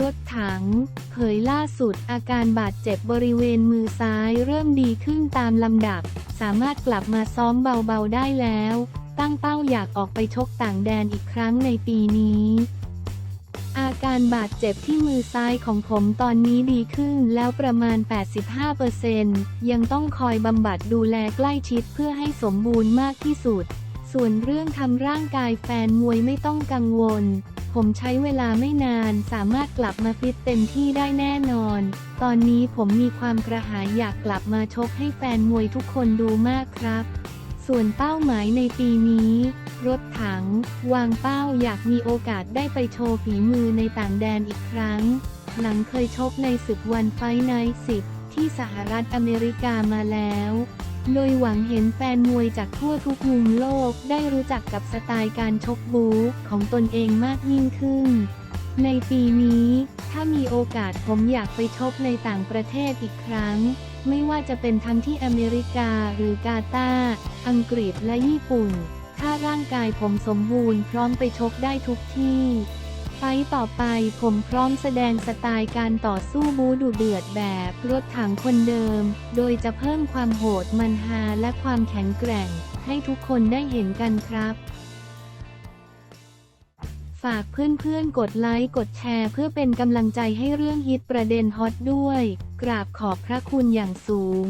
รถถัง เผยล่าสุดอาการบาดเจ็บบริเวณมือซ้ายเริ่มดีขึ้นตามลำดับ สามารถกลับมาซ้อมเบาๆได้แล้ว ตั้งเป้าอยากออกไปชกต่างแดนอีกครั้งในปีนี้อาการบาดเจ็บที่มือซ้ายของผมตอนนี้ดีขึ้นแล้วประมาณ 85%ยังต้องคอยบำบัดดูแลใกล้ชิดเพื่อให้สมบูรณ์มากที่สุด ส่วนเรื่องทำร่างกายแฟนมวยไม่ต้องกังวล ผมใช้เวลาไม่นานสามารถกลับมาฟิตเต็มที่ได้แน่นอน ตอนนี้ผมมีความกระหายอยากกลับมาชกให้แฟนมวยทุกคนดูมากครับ ส่วนเป้าหมายในปีนี้ รถถัง วางเป้าอยากมีโอกาสได้ไปโชว์ฝีมือในต่างแดนอีกครั้ง หลังเคยชกในศึกวันไฟไนท์สิบที่สหรัฐอเมริกามาแล้ว โดยหวังเห็นแฟนมวยจากทั่วทุกมุมโลกได้รู้จักกับสไตล์การชกบู๊ของตนเองมากยิ่งขึ้น ในปีนี้ ถ้ามีโอกาสผมอยากไปชกในต่างประเทศอีกครั้ง ไม่ว่าจะเป็นทั้งที่อเมริกาหรือกาตาร์อังกฤษและญี่ปุ่น ถ้าร่างกายผมสมบูรณ์พร้อมไปชกได้ทุกที่ ฟต์ต่อไปผมพร้อมแสดงสไตล์การต่อสู้บูดุเดือดแบบรถถังคนเดิม โดยจะเพิ่มความโหดมันฮาและความแข็งแกร่ง ให้ทุกคนได้เห็นกันครับ ฝากเพื่อนๆ กดไลค์ กดแชร์เพื่อเป็นกำลังใจให้เรื่องฮิตประเด็นฮอตด้วย กราบขอบพระคุณอย่างสูง